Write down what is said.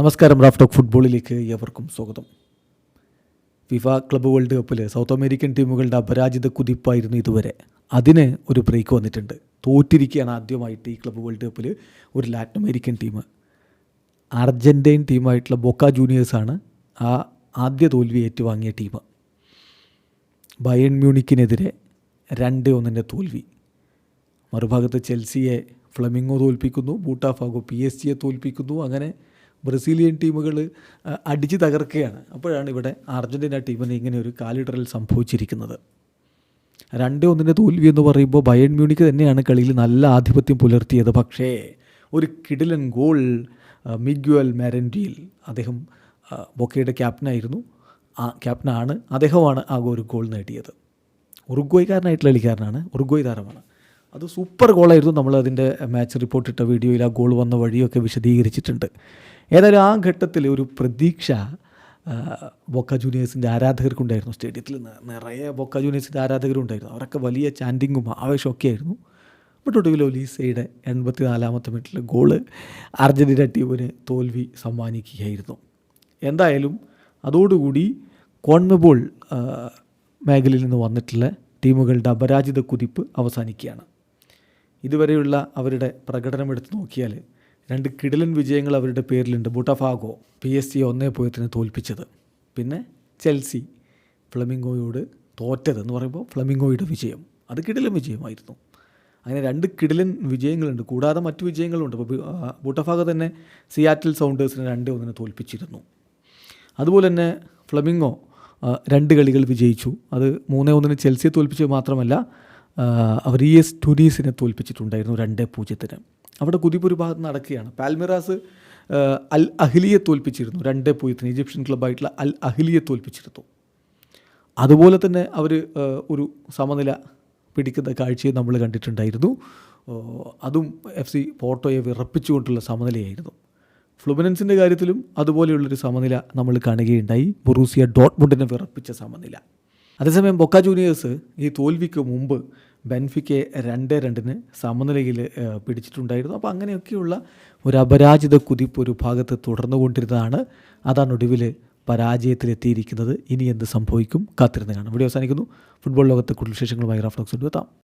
നമസ്കാരം Raf talk ഫുട്ബോളിലേക്ക് ഏവർക്കും സ്വാഗതം. ഫിഫ ക്ലബ്ബ് വേൾഡ് കപ്പിൽ സൗത്ത് അമേരിക്കൻ ടീമുകളുടെ അപരാജിത കുതിപ്പായിരുന്നു ഇതുവരെ. അതിന് ഒരു ബ്രേക്ക് വന്നിട്ടുണ്ട്. തോറ്റിരിക്കുകയാണ് ആദ്യമായിട്ട് ഈ ക്ലബ്ബ് വേൾഡ് കപ്പിൽ ഒരു ലാറ്റിൻ അമേരിക്കൻ ടീം. അർജന്റൈൻ ടീമായിട്ടുള്ള ബൊക്ക ജൂനിയേഴ്സാണ് ആ ആദ്യ തോൽവി ഏറ്റുവാങ്ങിയ ടീം. ബയൺ മ്യൂണിക്കിനെതിരെ രണ്ട് ഒന്നിന്റെ തോൽവി. മറുഭാഗത്ത് ചെൽസിയെ ഫ്ലമിംഗോ തോൽപ്പിക്കുന്നു ബൂട്ടാഫാഗോ പി എസ് ജിയെ തോൽപ്പിക്കുന്നു അങ്ങനെ ബ്രസീലിയൻ ടീമുകൾ അടിച്ച് തകർക്കുകയാണ്. അപ്പോഴാണ് ഇവിടെ അർജന്റീന ടീമിന് ഇങ്ങനെ ഒരു കാലിടറൽ സംഭവിച്ചിരിക്കുന്നത്. രണ്ട് ഒന്നിന്റെ തോൽവി എന്ന് പറയുമ്പോൾ ബയൺ മ്യൂണിക്ക് തന്നെയാണ് കളിയിൽ നല്ല ആധിപത്യം പുലർത്തിയത്. പക്ഷേ ഒരു കിടിലൻ ഗോൾ മിഗ്വൽ മാരൻഡിയിൽ അദ്ദേഹം ബൊക്കയുടെ ക്യാപ്റ്റനായിരുന്നു. ആ ക്യാപ്റ്റനാണ്. അദ്ദേഹമാണ് ആ ഒരു ഗോൾ നേടിയത്. ഉറുഗ്വയ്ക്കാരനായിട്ടുള്ള കളിക്കാരനാണ്. ഉറുഗ്വയ് താരമാണ്. അത് സൂപ്പർ ഗോളായിരുന്നു. നമ്മൾ അതിന്റെ മാച്ച് റിപ്പോർട്ടിട്ട വീഡിയോയിൽ ആ ഗോൾ വന്ന വഴിയൊക്കെ വിശദീകരിച്ചിട്ടുണ്ട്. ഏതായാലും ആ ഘട്ടത്തിൽ ഒരു പ്രതീക്ഷ ബൊക്ക ജൂനിയേഴ്സിന്റെ ആരാധകർക്കുണ്ടായിരുന്നു. സ്റ്റേഡിയത്തിൽ നിറയെ ബൊക്ക ജൂനിയേഴ്സിന്റെ ആരാധകരുണ്ടായിരുന്നു. അവരൊക്കെ വലിയ ചാൻഡിങ്ങും ആവേശമൊക്കെ ആയിരുന്നു ബട്ട് ഒടുവിൽ ഒലീസയുടെ എൺപത്തി നാലാമത്തെ മിനിറ്റിൽ ഗോൾ അർജന്റീന ടീമിന് തോൽവി സമ്മാനിക്കുകയായിരുന്നു. എന്തായാലും അതോടുകൂടി കോൺമബോൾ മേഖലയിൽ നിന്ന് വന്നിട്ടുള്ള ടീമുകളുടെ അപരാജിത കുതിപ്പ് അവസാനിക്കുകയാണ്. ഇതുവരെയുള്ള അവരുടെ പ്രകടനം എടുത്ത് നോക്കിയാൽ രണ്ട് കിടിലൻ വിജയങ്ങൾ അവരുടെ പേരിലുണ്ട്. ബുട്ടഫാഗോ പി എസ് സി ഒന്നേ പൂജ്യത്തിന് തോൽപ്പിച്ചത്. പിന്നെ ചെൽസി ഫ്ലമിംഗോയോട് തോറ്റത് എന്ന് പറയുമ്പോൾ ഫ്ലമിംഗോയുടെ വിജയം. അത് കിടിലൻ വിജയമായിരുന്നു. അങ്ങനെ രണ്ട് കിടിലൻ വിജയങ്ങളുണ്ട്. കൂടാതെ മറ്റു വിജയങ്ങളുണ്ട്. ഇപ്പോൾ ബുട്ടഫാഗോ തന്നെ സിയാറ്റിൽ സൗണ്ടേഴ്സിനെ രണ്ട് ഒന്നിനെ തോൽപ്പിച്ചിരുന്നു. അതുപോലെ തന്നെ ഫ്ലമിംഗോ രണ്ട് കളികൾ വിജയിച്ചു. അത് മൂന്നേ ഒന്നിന് ചെൽസിയെ തോൽപ്പിച്ചത് മാത്രമല്ല അവർ ഇ എസ് ടുനീസിനെ തോൽപ്പിച്ചിട്ടുണ്ടായിരുന്നു രണ്ട് പൂജ്യത്തിന്. അവിടെ കുതിപ്പൊരു ഭാഗത്ത് നടക്കുകയാണ്. പാൽമിറാസ് അൽ അഹ്ലിയെ തോൽപ്പിച്ചിരുന്നു. രണ്ട് പൂജ്യത്തിന് ഈജിപ്ഷ്യൻ ക്ലബ്ബായിട്ടുള്ള അൽ അഹ്ലിയെ തോൽപ്പിച്ചിരുന്നു. അതുപോലെ തന്നെ അവർ ഒരു സമനില പിടിക്കുന്ന കാഴ്ചയും നമ്മൾ കണ്ടിട്ടുണ്ടായിരുന്നു. അതും എഫ് സി പോർട്ടോയെ വിറപ്പിച്ചുകൊണ്ടുള്ള സമനിലയായിരുന്നു. ഫ്ലുമിനൻസിന്റെ കാര്യത്തിലും അതുപോലെയുള്ളൊരു സമനില നമ്മൾ കാണുകയുണ്ടായി. ബൊറൂസിയ ഡോട്ട്മുണ്ടിനെ വിറപ്പിച്ച സമനില. അതേസമയം ബൊക്ക ജൂനിയേഴ്സ് ഈ തോൽവിക്ക് മുമ്പ് ബെൻഫിക്കെ രണ്ട് രണ്ടിന് സമനിലയിൽ പിടിച്ചിട്ടുണ്ടായിരുന്നു. അപ്പോൾ അങ്ങനെയൊക്കെയുള്ള ഒരു അപരാജിത കുതിപ്പ് ഒരു ഭാഗത്ത് തുടർന്നുകൊണ്ടിരുന്നതാണ്. അതാണ് ഒടുവിൽ പരാജയത്തിലെത്തിയിരിക്കുന്നത്. ഇനി എന്ത് സംഭവിക്കും? കാത്തിരുന്ന് കാണാം. അവസാനിക്കുന്നു. ഫുട്ബോൾ ലോകത്തെ കൂടുതൽ വിശേഷങ്ങളുമായി റഫ്ലക്സ് എത്താം.